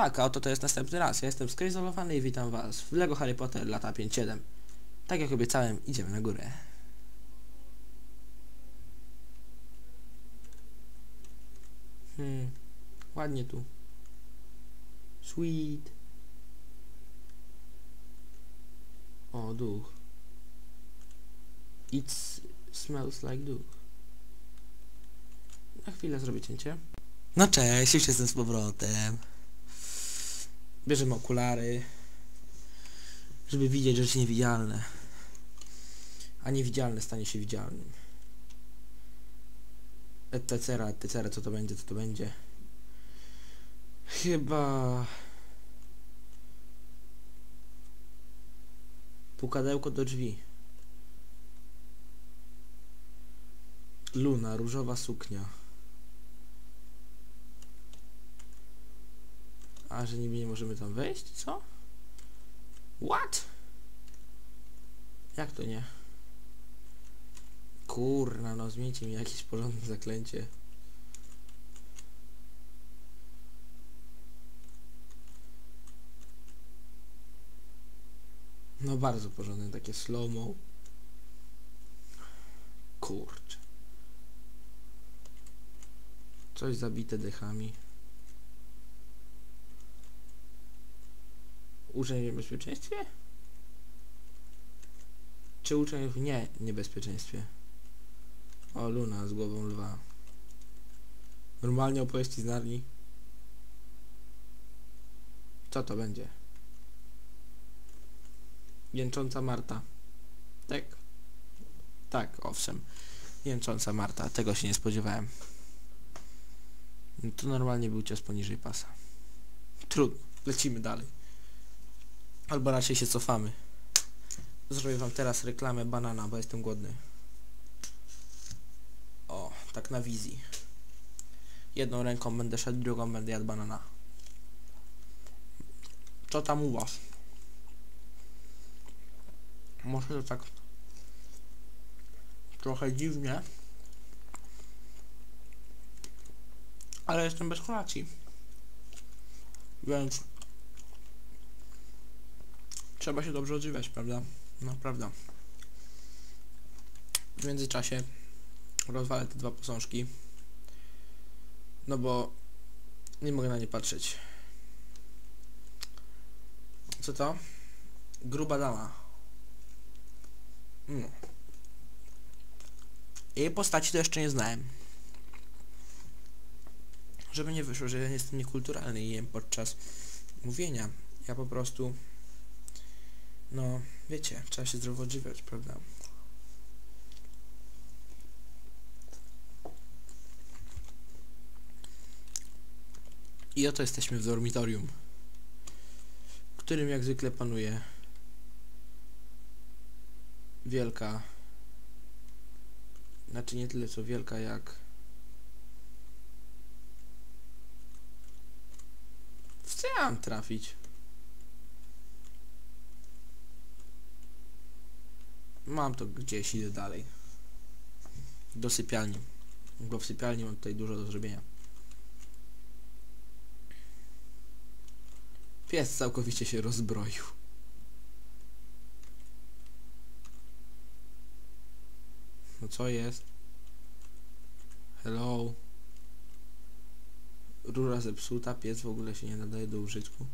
tak, a oto to jest następny raz. Ja jestem skryzolowany i witam was w LEGO Harry Potter lata 5-7. Tak jak obiecałem, idziemy na górę. Hmm, ładnie tu. Sweet. O, duch. It smells like duch. Na chwilę zrobię cięcie. No cześć, już jestem z powrotem. Bierzemy okulary, żeby widzieć rzeczy niewidzialne. A niewidzialne stanie się widzialnym. Etc, etc, co to będzie, co to będzie. Chyba... Pukadełko do drzwi. Luna, różowa suknia. A, że niby nie możemy tam wejść? Co? What? Jak to nie? Kurna, no zmieńcie mi jakieś porządne zaklęcie. No bardzo porządne, takie slow-mo. Coś zabite dechami. Uczeń w niebezpieczeństwie? Czy uczeń w nie niebezpieczeństwie? O, Luna z głową lwa. Normalnie opowieści z Narni. Co to będzie? Jęcząca Marta. Tak? Tak, owszem. Jęcząca Marta. Tego się nie spodziewałem. No to normalnie był cios poniżej pasa. Trudno. Lecimy dalej. Albo raczej się cofamy. Zrobię wam teraz reklamę banana, bo jestem głodny. O, tak na wizji. Jedną ręką będę szedł, drugą będę jadł banana. Co tam u was? Może to tak trochę dziwnie. Ale jestem bez kolacji. Więc trzeba się dobrze odżywiać, prawda? No, prawda. W międzyczasie rozwalę te dwa posążki. No bo nie mogę na nie patrzeć. Co to? Gruba dama. No. Jej postaci to jeszcze nie znałem. Żeby nie wyszło, że ja jestem niekulturalny i jem podczas mówienia. Ja po prostu... No, wiecie, trzeba się zdrowo odżywiać, prawda? I oto jesteśmy w dormitorium, w którym jak zwykle panuje wielka, znaczy nie tyle co wielka jak w trafić? Mam to gdzieś, idę dalej. Do sypialni. Bo w sypialni mam tutaj dużo do zrobienia. Pies całkowicie się rozbroił. No co jest? Hello? Rura zepsuta, pies w ogóle się nie nadaje do użytku.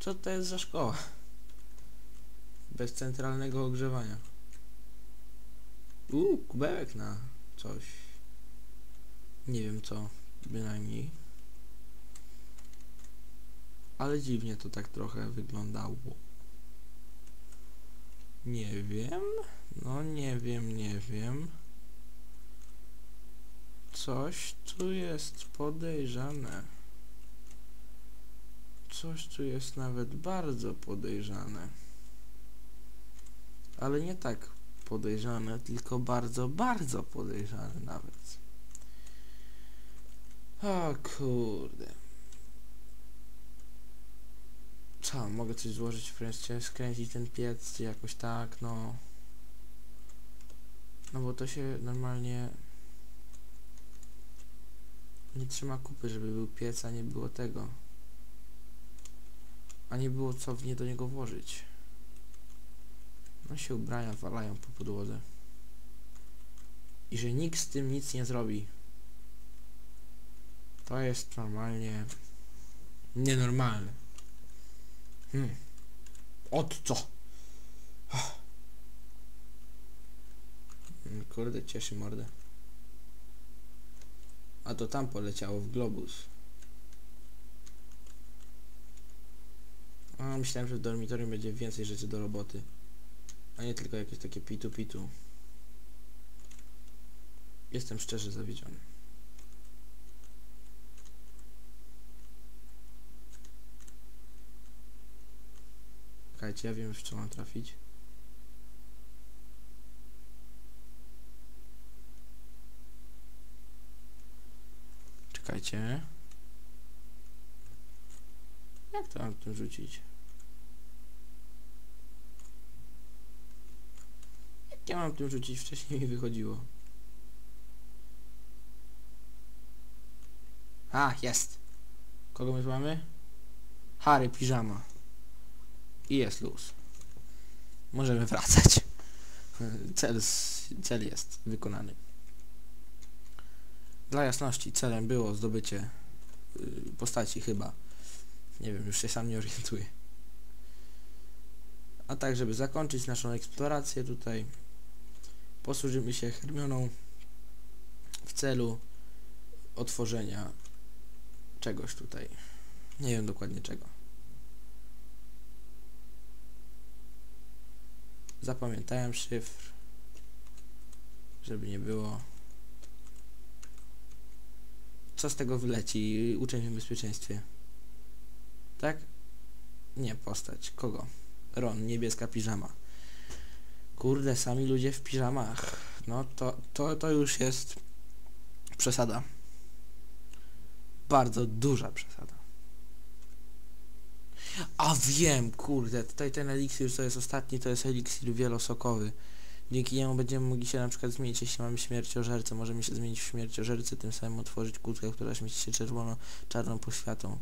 Co to jest za szkoła? Bez centralnego ogrzewania. Uuu, kubełek na coś. Nie wiem co, bynajmniej. Ale dziwnie to tak trochę wyglądało. Nie wiem. No nie wiem, nie wiem. Coś tu jest podejrzane. Coś tu jest nawet bardzo podejrzane. Ale nie tak podejrzane, tylko bardzo, bardzo podejrzane nawet. O kurde. Co, mogę coś złożyć wreszcie, skręcić ten piec, czy jakoś tak, no. No bo to się normalnie... Nie trzyma kupy, żeby był piec, a nie było tego. A nie było co w nie do niego włożyć. No się ubrania walają po podłodze. I że nikt z tym nic nie zrobi. To jest normalnie nienormalne. Hmm. Od co? Mm, Kurde, cieszy mordę. A to tam poleciało w globus. A myślałem, że w dormitorium będzie więcej rzeczy do roboty. A nie tylko jakieś takie pitu-pitu. Jestem szczerze zawiedziony. Czekajcie, ja wiem w co mam trafić. Czekajcie. Jak to mam tym rzucić? Jak ja mam tym rzucić? Wcześniej mi wychodziło. A, jest. Kogo my tu mamy? Harry Piżama. I jest luz. Możemy wracać. Cel, cel jest wykonany. Dla jasności, celem było zdobycie y, postaci chyba. Nie wiem, już się sam nie orientuję. A tak, żeby zakończyć naszą eksplorację tutaj, posłużymy się Hermioną w celu otworzenia czegoś tutaj. Nie wiem dokładnie czego. Zapamiętałem szyfr, żeby nie było. Co z tego wyleci? Uczeń w bezpieczeństwie. Tak? Nie, postać. Kogo? Ron, niebieska piżama. Kurde, sami ludzie w piżamach. No to, to, to już jest przesada. Bardzo duża przesada. A wiem, kurde, tutaj ten eliksir, co jest ostatni, to jest eliksir wielosokowy. Dzięki niemu będziemy mogli się na przykład zmienić, jeśli mamy śmierciożercę, możemy się zmienić w śmierciożercę, tym samym otworzyć kłódkę, która śmieci się czerwono-czarną poświatą.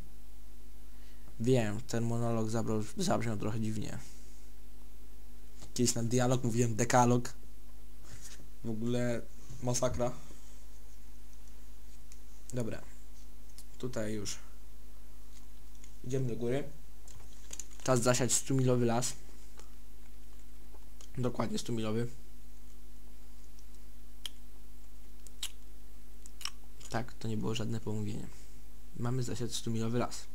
Wiem, ten monolog zabrzmiał trochę dziwnie. Kiedyś na dialog mówiłem dekalog. W ogóle masakra. Dobra. Tutaj już. Idziemy do góry. Czas zasiać 100-milowy las. Dokładnie 100-milowy. Tak, to nie było żadne pomówienie. Mamy zasiać 100-milowy las.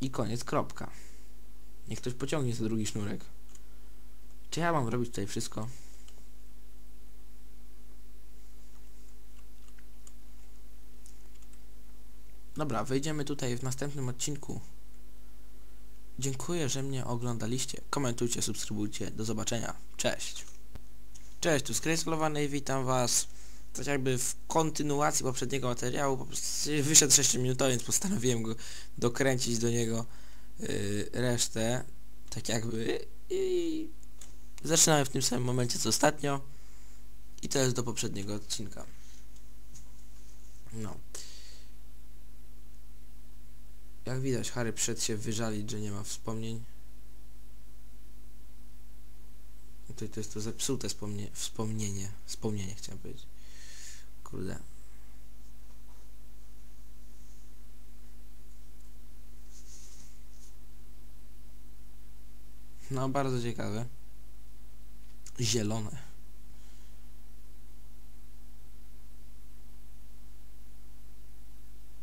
I koniec, kropka. Niech ktoś pociągnie za drugi sznurek. Czy ja mam robić tutaj wszystko? Dobra, wejdziemy tutaj w następnym odcinku. Dziękuję, że mnie oglądaliście. Komentujcie, subskrybujcie. Do zobaczenia. Cześć. Cześć, tu Skrejskolowany i witam was. Tak jakby w kontynuacji poprzedniego materiału, po prostu wyszedł 6 minutowy, więc postanowiłem go dokręcić do niego yy, resztę. Tak jakby i zaczynamy w tym samym momencie co ostatnio. I to jest do poprzedniego odcinka. No. Jak widać, Harry przyszedł się wyżalić, że nie ma wspomnień. To, to jest to zepsute wspomnie, wspomnienie. Wspomnienie chciałem powiedzieć. Kurde. No, bardzo ciekawe. Zielone.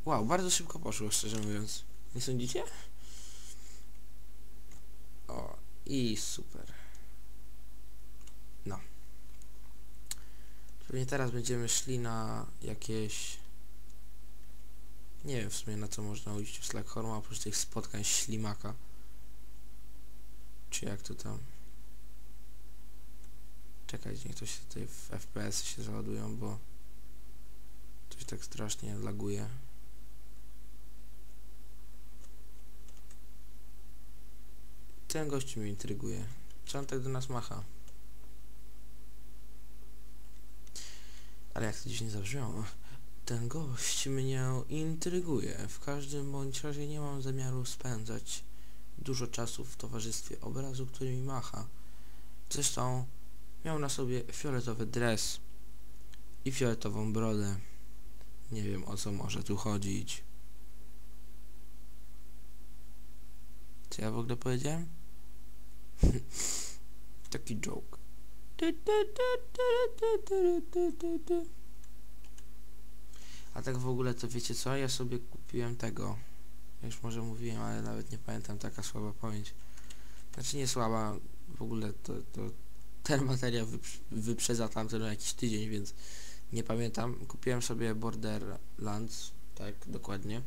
Wow, bardzo szybko poszło, szczerze mówiąc. Nie sądzicie? O, i super. No. Pewnie teraz będziemy szli na jakieś... Nie wiem w sumie na co można ujść w Slackhorma, oprócz tych spotkań ślimaka. Czy jak to tam... Czekajcie, niech to się tutaj w FPS się załadują, bo... Coś tak strasznie laguje. Ten gościu mnie intryguje. Co on tak do nas macha? Ale jak to dziwnie zabrzmiało. Ten gość mnie intryguje. W każdym bądź razie nie mam zamiaru spędzać dużo czasu w towarzystwie obrazu, który mi macha. Zresztą miał na sobie fioletowy dres i fioletową brodę. Nie wiem o co może tu chodzić. Co ja w ogóle powiedziałem? Taki joke. A tak w ogóle to wiecie co? Ja sobie kupiłem tego. Już może mówiłem, ale nawet nie pamiętam, taka słaba pamięć. Znaczy nie słaba, w ogóle to, to ten materiał wyprz- wyprzedza tamten o jakiś tydzień, więc nie pamiętam. Kupiłem sobie Borderlands, tak, dokładnie.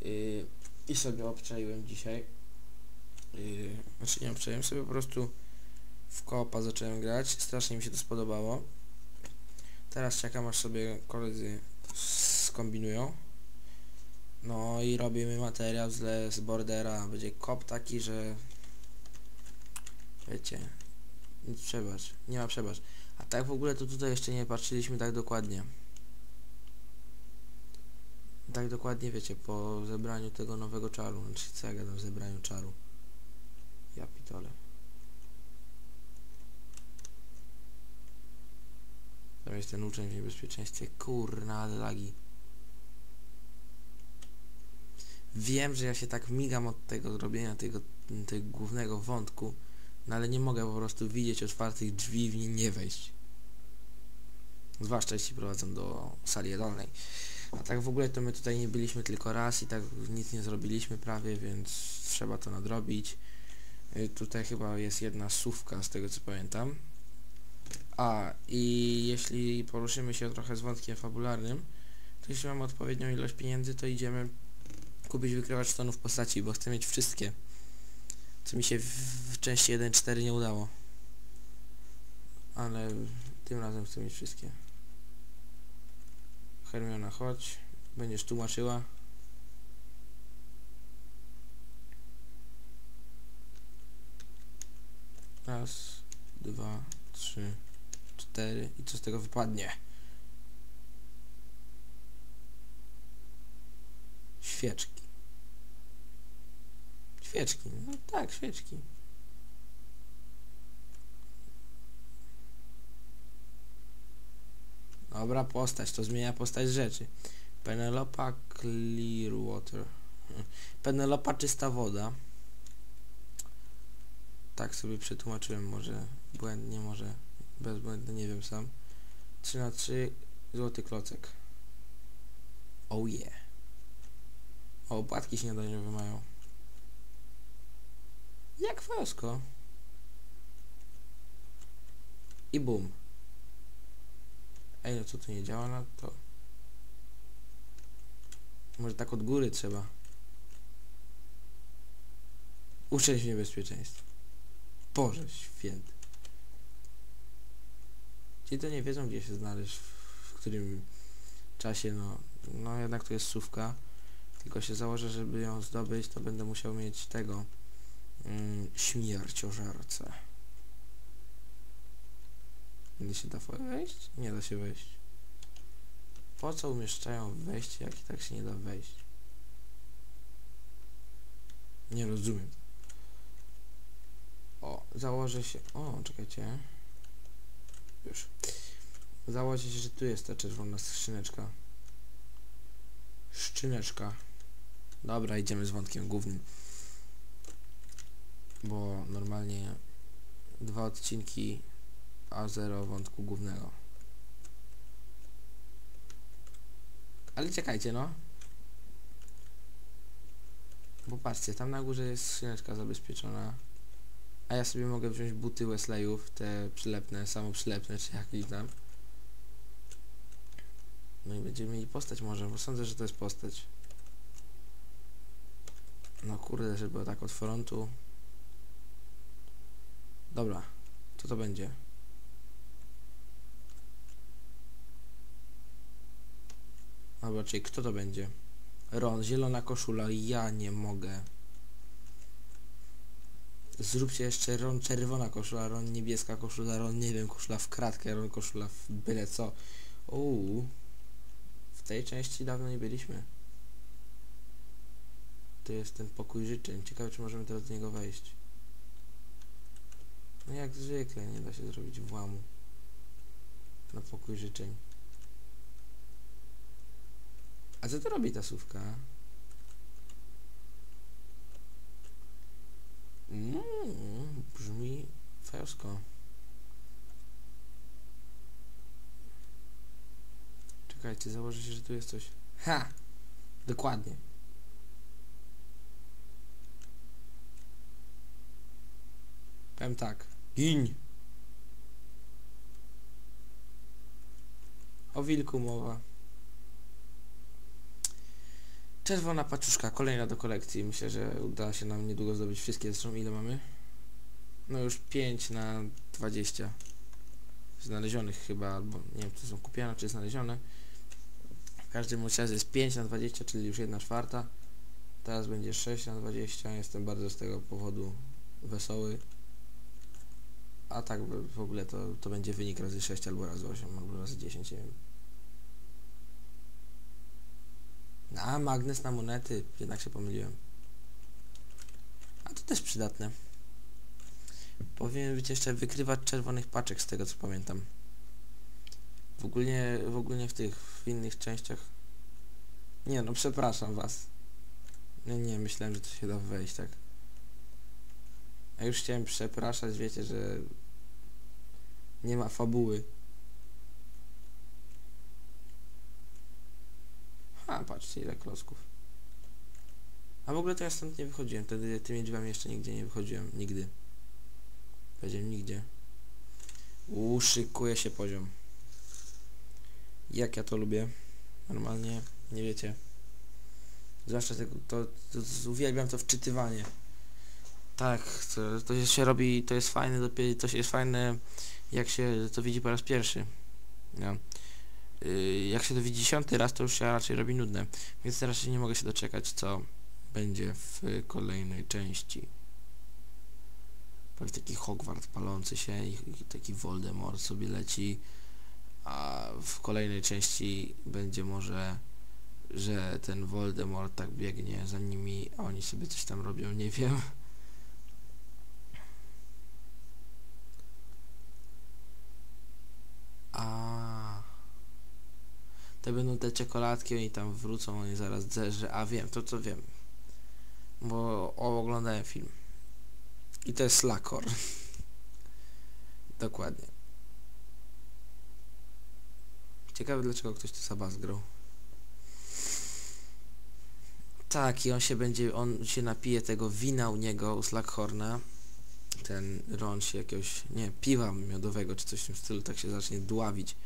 Yy, I sobie obczaiłem dzisiaj. Yy, znaczy nie obczaiłem sobie, po prostu w koopa zacząłem grać. Strasznie mi się to spodobało. Teraz czekam aż sobie koledzy skombinują. No i robimy materiał z, z Bordera. Będzie kop taki, że wiecie, nic przebacz, nie ma przebacz. A tak w ogóle to tutaj jeszcze nie patrzyliśmy tak dokładnie. Tak dokładnie wiecie, po zebraniu tego nowego czaru. Znaczy co ja gadam, zebraniu czaru. Ja pitole. Tam jest ten uczeń w niebezpieczeństwie. Kurna, lagi. Wiem, że ja się tak migam od tego zrobienia tego, tego głównego wątku, no ale nie mogę po prostu widzieć otwartych drzwi w nie nie wejść. Zwłaszcza jeśli prowadzą do sali jadalnej. A tak w ogóle to my tutaj nie byliśmy tylko raz i tak nic nie zrobiliśmy prawie, więc trzeba to nadrobić. Y, Tutaj chyba jest jedna sówka z tego co pamiętam. A i jeśli poruszymy się trochę z wątkiem fabularnym, to jeśli mamy odpowiednią ilość pieniędzy, to idziemy kupić wykrywacz stanów postaci, bo chcę mieć wszystkie. Co mi się w, części 1.4 nie udało. Ale tym razem chcę mieć wszystkie. Hermiona, chodź. Będziesz tłumaczyła. Raz, dwa, trzy, cztery. I co z tego wypadnie? Świeczki. Świeczki. No tak, świeczki. Dobra, postać. To zmienia postać rzeczy. Penelopa Clearwater. Penelopa czysta woda. Tak sobie przetłumaczyłem może błędnie, może bezbłędnie, nie wiem sam. 3 na 3 złoty klocek. Oh yeah. O, opłatki śniadaniowe mają. Jak fosko. I bum. Ej, no co tu nie działa na to? Może tak od góry trzeba. Uczeń w niebezpieczeństwie. Boże święty. Ci to nie wiedzą gdzie się znaleźć, w którym czasie, no, no jednak to jest sówka. Tylko się założę, żeby ją zdobyć, to będę musiał mieć tego mm, śmierciożercę. Nie się da wejść? Nie da się wejść. Po co umieszczają wejście, jak i tak się nie da wejść? Nie rozumiem. O, założę się... O, czekajcie. Już. Założę się, że tu jest ta czerwona skrzyneczka. Szczyneczka. Dobra, idziemy z wątkiem głównym. Bo normalnie dwa odcinki, a zero wątku głównego. Ale czekajcie, no. Bo patrzcie, tam na górze jest skrzyneczka zabezpieczona. A ja sobie mogę wziąć buty Wesleyów, te przylepne, samoprzylepne, czy jakieś tam. No i będziemy mieli postać może, bo sądzę, że to jest postać. No kurde, żeby tak od frontu. Dobra, co to będzie? Dobra, czyli kto to będzie? Ron, zielona koszula, ja nie mogę. Zróbcie jeszcze Ron czerwona koszula, Ron niebieska koszula, Ron nie wiem, koszula w kratkę, Ron koszula w byle co. Uuu. W tej części dawno nie byliśmy. To jest ten pokój życzeń. Ciekawe, czy możemy teraz do niego wejść. No jak zwykle nie da się zrobić włamu na pokój życzeń. A co to robi ta słówka? Mm, brzmi fajowsko. Czekajcie, założę się, że tu jest coś. Ha! Dokładnie. Powiem tak. Gin! O wilku mowa. Czerwona paczuszka, kolejna do kolekcji. Myślę, że uda się nam niedługo zdobyć wszystkie. Zresztą ile mamy? No już 5 na 20 znalezionych chyba, albo nie wiem czy są kupione, czy znalezione. W każdym razie jest 5 na 20, czyli już 1 czwarta. Teraz będzie 6 na 20. Jestem bardzo z tego powodu wesoły. A tak w ogóle to, to będzie wynik razy 6 albo razy 8 albo razy 10, nie wiem. A, magnes na monety. Jednak się pomyliłem. A to też przydatne. Powinien być jeszcze wykrywacz czerwonych paczek, z tego co pamiętam. W ogóle, w ogóle w tych, w innych częściach. Nie no, przepraszam was. Nie, nie, myślałem, że to się da wejść, tak. A już chciałem przepraszać, wiecie, że nie ma fabuły. A, patrzcie ile klocków. A w ogóle to ja stąd nie wychodziłem, wtedy tymi drzwiami jeszcze nigdzie nie wychodziłem, nigdy. Powiedziałem nigdzie. Uuu, szykuje się poziom. Jak ja to lubię. Normalnie, nie wiecie. Zwłaszcza tego, to, to, to uwielbiam to wczytywanie. Tak, to, to się robi, to jest fajne, dopiero, jest fajne, jak się to widzi po raz pierwszy. No. Jak się to widzi dziesiąty raz, to już się raczej robi nudne. Więc się nie mogę się doczekać, co będzie w kolejnej części. Pewnie taki Hogwart palący się i taki Voldemort sobie leci, a w kolejnej części będzie może, że ten Voldemort tak biegnie za nimi, a oni sobie coś tam robią, nie wiem. A to będą te czekoladki, oni tam wrócą, oni zaraz zerze, a wiem, to co wiem. Bo oglądałem film. I to jest Lakor. Dokładnie. Ciekawe dlaczego ktoś to Sabas. Tak, i on się będzie, on się napije tego wina u niego, u Slackhorna. Ten Ron się jakiegoś, nie, piwa miodowego czy coś w tym stylu, tak się zacznie dławić.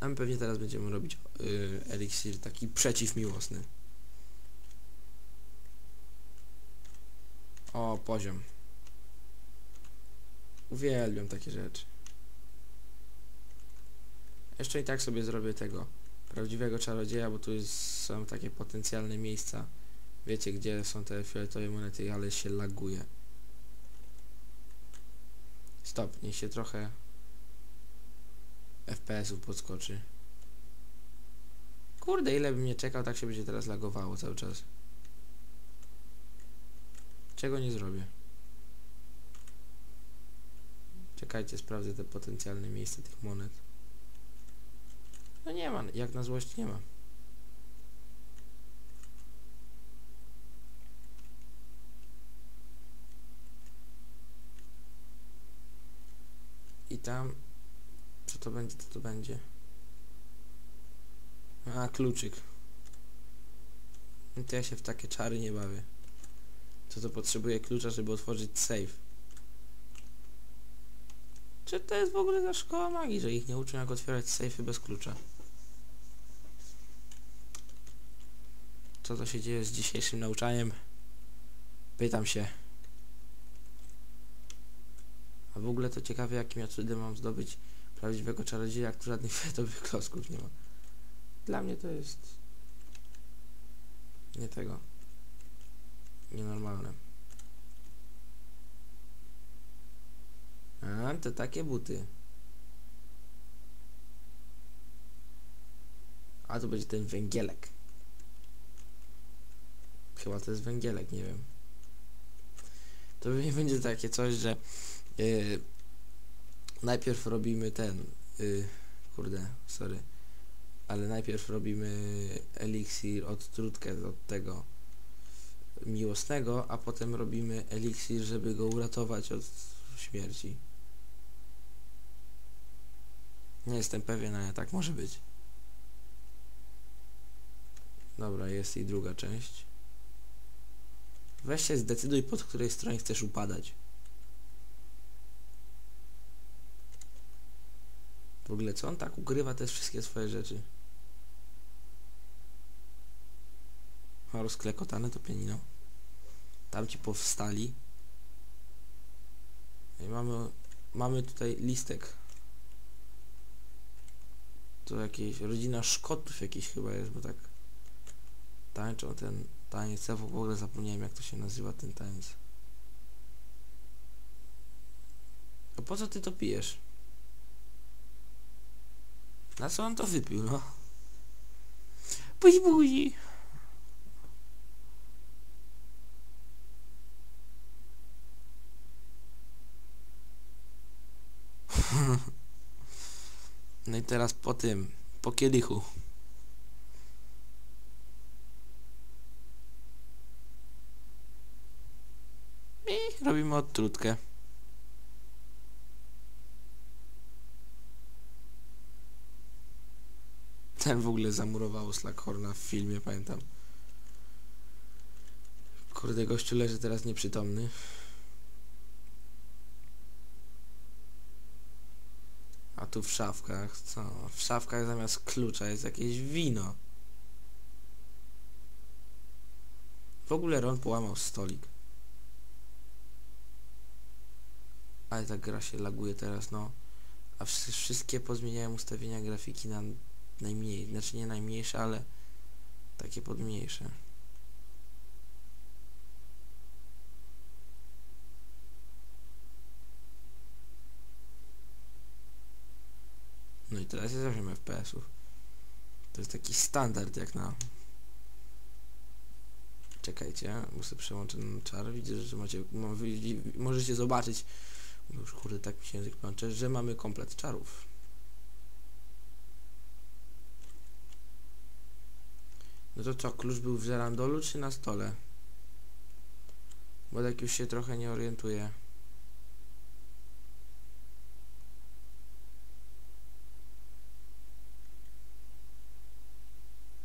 A my pewnie teraz będziemy robić yy, eliksir taki przeciwmiłosny. O, poziom. Uwielbiam takie rzeczy. Jeszcze i tak sobie zrobię tego prawdziwego czarodzieja, bo tu jest, są takie potencjalne miejsca. Wiecie, gdzie są te fioletowe monety, ale się laguje. Stop, niech się trochę FPS-ów podskoczy. Kurde, ile bym nie czekał, tak się będzie teraz lagowało cały czas. Czego nie zrobię? Czekajcie, sprawdzę te potencjalne miejsca tych monet. No nie ma, jak na złość nie ma. Tam... Co to będzie, co to będzie? A, kluczyk. No to ja się w takie czary nie bawię. Co to potrzebuje klucza, żeby otworzyć safe? Czy to jest w ogóle za szkoła magii, że ich nie uczą jak otwierać safey bez klucza? Co to się dzieje z dzisiejszym nauczaniem? Pytam się. A w ogóle to ciekawe jakim ja cudem mam zdobyć prawdziwego czarodzieja, tu żadnych fioletowych klocków nie ma. Dla mnie to jest... Nie tego. Nienormalne. A, to takie buty. A to będzie ten węgielek. Chyba to jest węgielek, nie wiem. To pewnie będzie takie coś, że yy, najpierw robimy ten, yy, kurde, sorry, ale najpierw robimy eliksir od trutkę od tego miłosnego, a potem robimy eliksir, żeby go uratować od śmierci. Nie jestem pewien, ale tak może być. Dobra, jest i druga część. Weź się zdecyduj, pod której stronie chcesz upadać. W ogóle, co on tak ukrywa te wszystkie swoje rzeczy? A rozklekotane to pianino. Tam ci powstali. I mamy, mamy tutaj listek. To jakieś rodzina Szkotów jakiś chyba jest, bo tak tańczą ten taniec. Ja w ogóle zapomniałem jak to się nazywa ten taniec. A po co ty to pijesz? Na co on to wypił, no? Buzi buzi! No i teraz po tym, po kielichu. I robimy odtrutkę. Ten w ogóle zamurowało Slackhorna w filmie, pamiętam. Kurde, gościu leży teraz nieprzytomny. A tu w szafkach, co? W szafkach zamiast klucza jest jakieś wino. W ogóle Ron połamał stolik. Ale ta gra się laguje teraz, no. A wszystkie pozmieniałem ustawienia grafiki na najmniej, znaczy nie najmniejsze, ale takie podmniejsze. No i teraz jest 8 FPS-ów. To jest taki standard jak na... Czekajcie, muszę przełączyć na czar. Widzę, że macie... Możecie zobaczyć... Już kurde, tak mi się język plącze, że mamy komplet czarów. No to co, klucz był w żerandolu czy na stole? Bo tak już się trochę nie orientuję.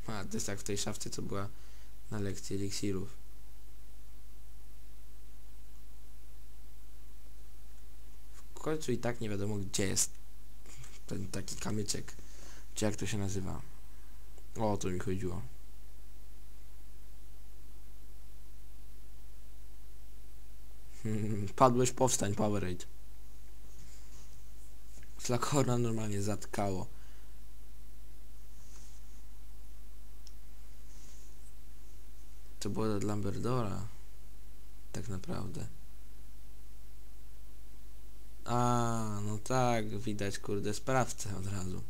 A, to jest jak w tej szafce, co była na lekcji eliksirów. W końcu i tak nie wiadomo, gdzie jest ten taki kamyczek. Czy jak to się nazywa. O, to mi chodziło. padłeś, powstań, Powerade. Slackhorna normalnie zatkało. To było dla Lamberdora. Tak naprawdę. A, no tak, widać kurde sprawcę od razu.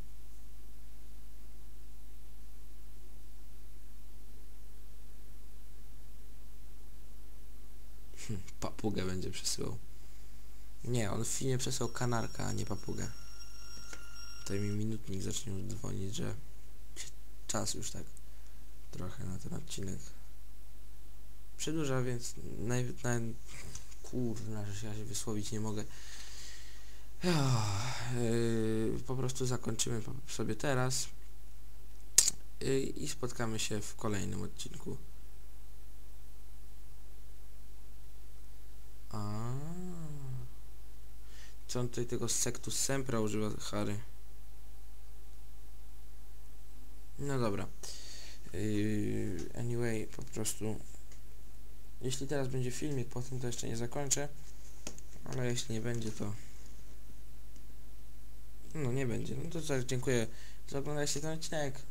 Hm, papugę będzie przesyłał. Nie, on w filmie przesłał kanarka, a nie papugę. Tutaj mi minutnik zacznie już dzwonić, że czas już tak trochę na ten odcinek przedłuża, więc naj, naj, kurna, że ja się wysłowić nie mogę. Yy, po prostu zakończymy sobie teraz yy, i spotkamy się w kolejnym odcinku. A. Co on tutaj tego sektu Sempra używa, Harry? No dobra. Yy, anyway, po prostu jeśli teraz będzie filmik, potem to jeszcze nie zakończę. Ale jeśli nie będzie, to... No nie będzie. No to tak, dziękuję za oglądanie ten odcinek.